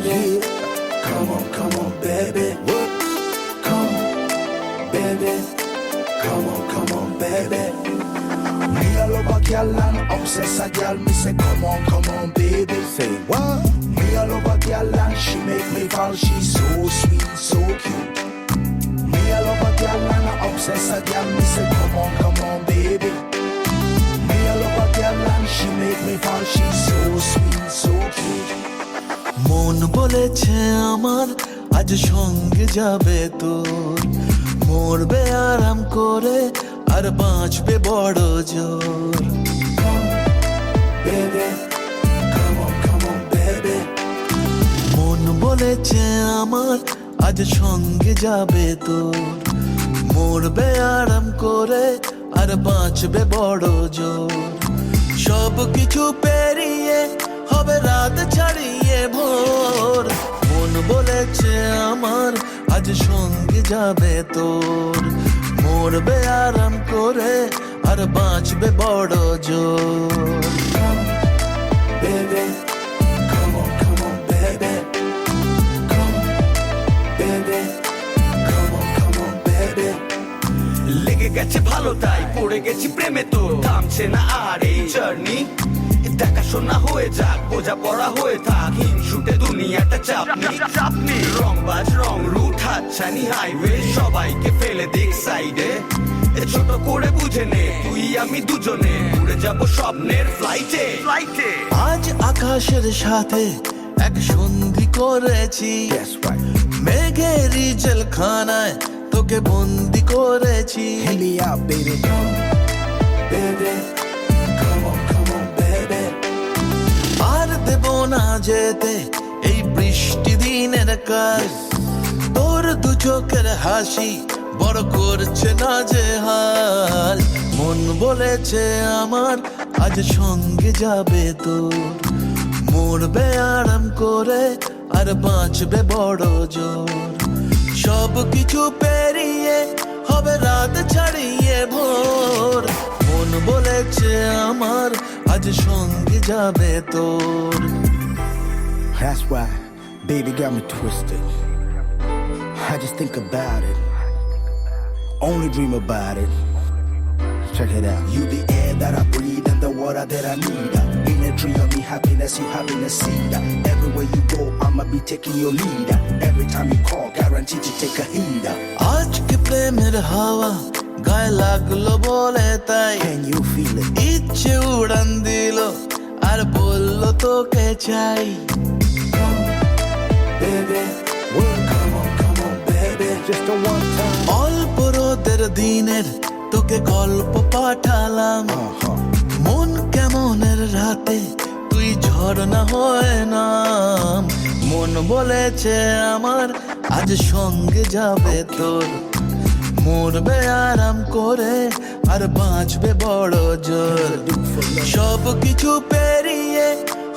baby. Come on, come on, baby. Come, baby. Come on, come on, baby. Míralo batearla, obsesa gal, me say come on, come on, baby. Say what? Míralo batearla, she make me fall, she's so sweet, so cute. Míralo batearla, obsesa gal, me say come on, come on, baby. Míralo batearla, she make me fall, she's so sweet, so cute. মন বলেছে আমার, আজ সঙ্গে যাবে তোর। মরবে আরাম করে, আর বাঁচবে বড় জোর. মন বলেছে আমার, আজ সঙ্গে যাবে তোর। মরবে আরাম করে, আর বাঁচবে বড় জোর। সব কিছু পেরিয়ে হবে বলেছে আমার, আজ সঙ্গে যাবে তোর। মরবে আরাম করে আর বাঁচবে বড় জোর. লেগে গেছে ভালো, তাই পড়ে গেছি প্রেমে তো। থামছে না আর এই জার্নি দেখাশোনা হয়ে যাক বোঝা পড়া হয়ে থাক হিংসুটে দুনিয়াটা চাপনি চাপনি রং বাজ রং রুট হাতছানি হাইওয়ে সবাইকে ফেলে দিক সাইডে এ ছোট করে বুঝে নে তুই আমি দুজনে উড়ে যাব স্বপ্নের ফ্লাইটে ফ্লাইটে আজ আকাশের সাথে এক সন্ধি করেছি. মেঘেরই জেলখানায় তোকে বন্দি করেছি। Come on, baby. আর দেব না যেতে কাজ তোর দু চোখের হাসি বড় করছে না যে হাল মন বলেছে আমার আজ সঙ্গে যাবে তোর। মরবে আরাম করে আর বাঁচবে বড় জোর। সব কিছু পেরিয়ে হবে রাত ছাড়িয়ে ভোর। মন বলেছে আমার আজ সঙ্গে যাবে তোর। That's why baby got me twisted. I just think about it. Only dream about it. Check it out. You the air that I breathe and the water that I need. In a dream of me happiness, you having a seed. Everywhere you go, I'ma be taking your lead. Every time you call, guaranteed to take a heed. আজকে প্রেমের হাওয়া গায়ে লাগলো বলে তাই Can you feel it? ইচ্ছে উড়ান দিল আর বললো তোকে চাই Baby, come on, come on, baby. Just a one time. অল্প রোদের দিনের তোকে গল্প পাঠালাম. মন কেমনের রাতে তুই ঝর্ণা হয় নাম মন বলেছে আমার আজ সঙ্গে যাবে তোর মরবে আরাম করে আর বাঁচবে বড় জোর সব কিছু পেরিয়ে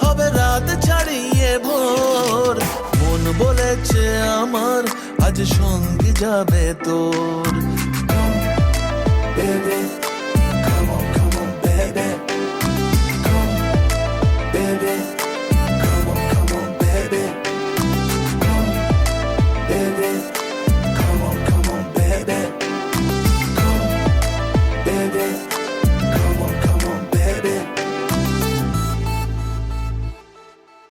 হবে রাত ছাড়িয়ে ভোর বলেছে আমার আজ সঙ্গে যাবে তোর